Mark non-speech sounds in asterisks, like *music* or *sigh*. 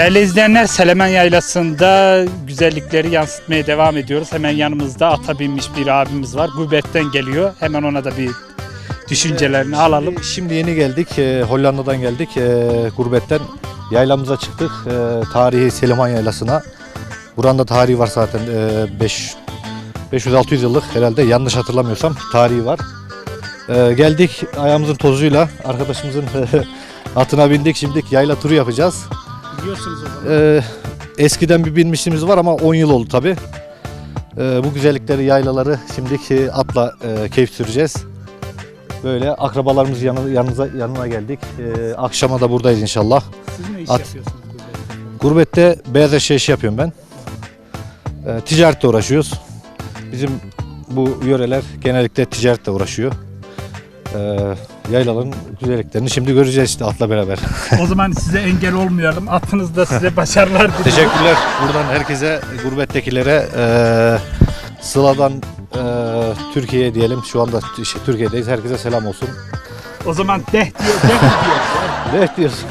Değerli izleyenler Selemen Yaylası'nda güzellikleri yansıtmaya devam ediyoruz. Hemen yanımızda ata binmiş bir abimiz var. Gurbetten geliyor. Hemen ona da bir düşüncelerini alalım. Şimdi, şimdi yeni geldik. e, Hollanda'dan geldik. E, gurbetten yaylamıza çıktık. E, tarihi Seliman Yaylası'na. Buranın da tarihi var zaten. E, 5 500-600 yıllık herhalde yanlış hatırlamıyorsam tarihi var. E, geldik ayağımızın tozuyla arkadaşımızın *laughs* atına bindik. Şimdi yayla turu yapacağız. Biliyorsunuz o zaman. Ee, eskiden bir binmişliğimiz var ama 10 yıl oldu tabi. bu güzellikleri, yaylaları şimdiki atla e, keyif süreceğiz. Böyle akrabalarımız yanı, yanınıza, yanına geldik. Ee, akşama da buradayız inşallah. Siz ne iş At- yapıyorsunuz gurbette? Gurbette beyaz eşya işi yapıyorum ben. Ee, ticaretle uğraşıyoruz. Bizim bu yöreler genellikle ticaretle uğraşıyor. Ee, yaylaların güzelliklerini şimdi göreceğiz işte atla beraber. o zaman size engel olmayalım. Atınız da size başarılar *laughs* diliyor. Teşekkürler. Buradan herkese, gurbettekilere eee Sıla'dan eee Türkiye'ye diyelim. Şu anda işte Türkiye'deyiz. Herkese selam olsun. O zaman deh diyor, deh diyor. Ne diyorsun?